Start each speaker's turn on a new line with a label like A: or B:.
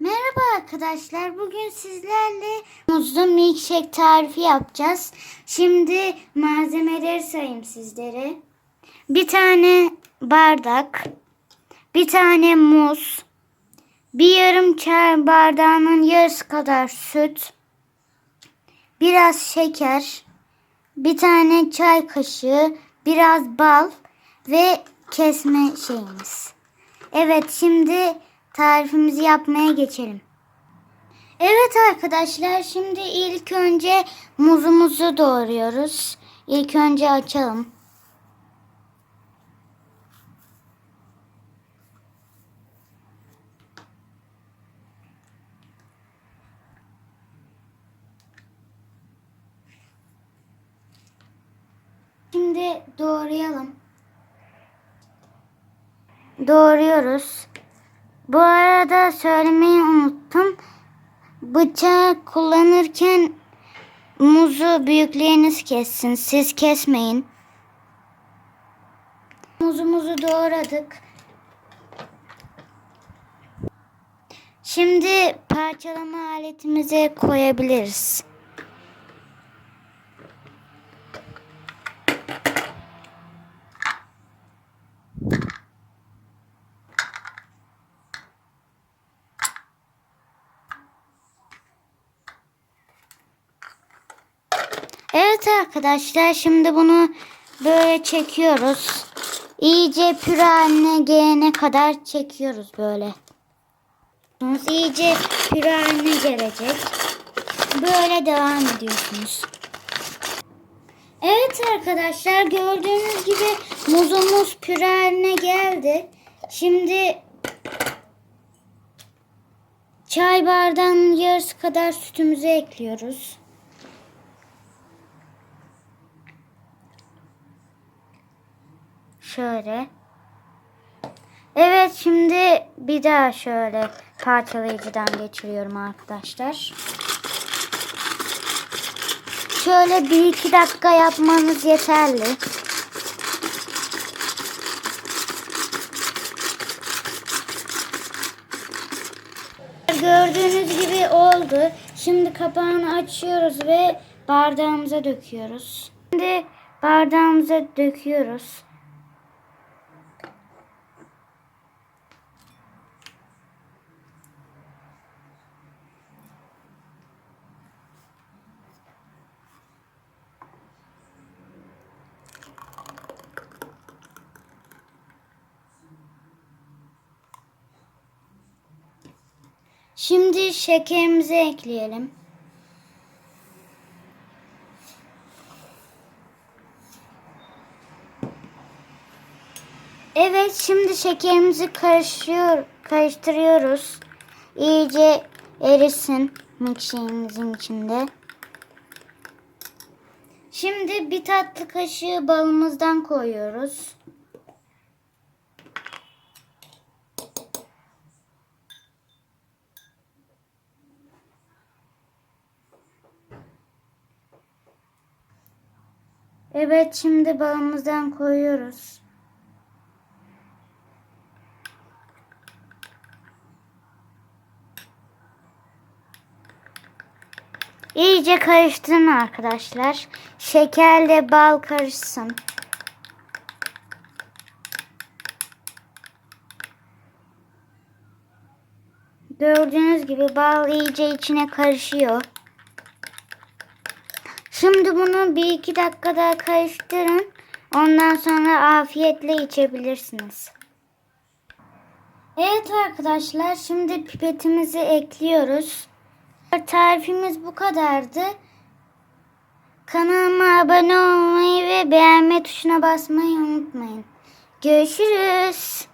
A: Merhaba arkadaşlar. Bugün sizlerle muzlu milkshake tarifi yapacağız. Şimdi malzemeleri sayayım sizlere. Bir tane bardak, bir tane muz, bir yarım çay bardağının yarısı kadar süt, biraz şeker, bir tane çay kaşığı, biraz bal ve kesme şeyimiz. Evet şimdi tarifimizi yapmaya geçelim. Evet arkadaşlar şimdi ilk önce muzumuzu doğruyoruz. İlk önce açalım. Şimdi doğrayalım. Doğruyoruz. Bu arada söylemeyi unuttum. Bıçağı kullanırken muzu büyükleriniz kessin. Siz kesmeyin. Muzumuzu doğradık. Şimdi parçalama aletimize koyabiliriz. Evet arkadaşlar şimdi bunu böyle çekiyoruz. İyice püre haline gelene kadar çekiyoruz böyle. İyice püre haline gelecek. Böyle devam ediyorsunuz. Evet arkadaşlar gördüğünüz gibi muzumuz püre haline geldi. Şimdi çay bardağının yarısı kadar sütümüzü ekliyoruz. Şöyle. Evet şimdi bir daha şöyle parçalayıcıdan geçiriyorum arkadaşlar. Şöyle bir iki dakika yapmanız yeterli. Gördüğünüz gibi oldu. Şimdi kapağını açıyoruz ve bardağımıza döküyoruz. Şimdi bardağımıza döküyoruz. Şimdi şekerimizi ekleyelim. Evet şimdi şekerimizi karışıyor, karıştırıyoruz. İyice erisin milkshake'imizin içinde. Şimdi bir tatlı kaşığı balımızdan koyuyoruz. Evet şimdi balımızdan koyuyoruz. İyice karıştırın arkadaşlar. Şekerle bal karışsın. Gördüğünüz gibi bal iyice içine karışıyor. Şimdi bunu bir iki dakika daha karıştırın. Ondan sonra afiyetle içebilirsiniz. Evet arkadaşlar şimdi pipetimizi ekliyoruz. Tarifimiz bu kadardı. Kanalıma abone olmayı ve beğenme tuşuna basmayı unutmayın. Görüşürüz.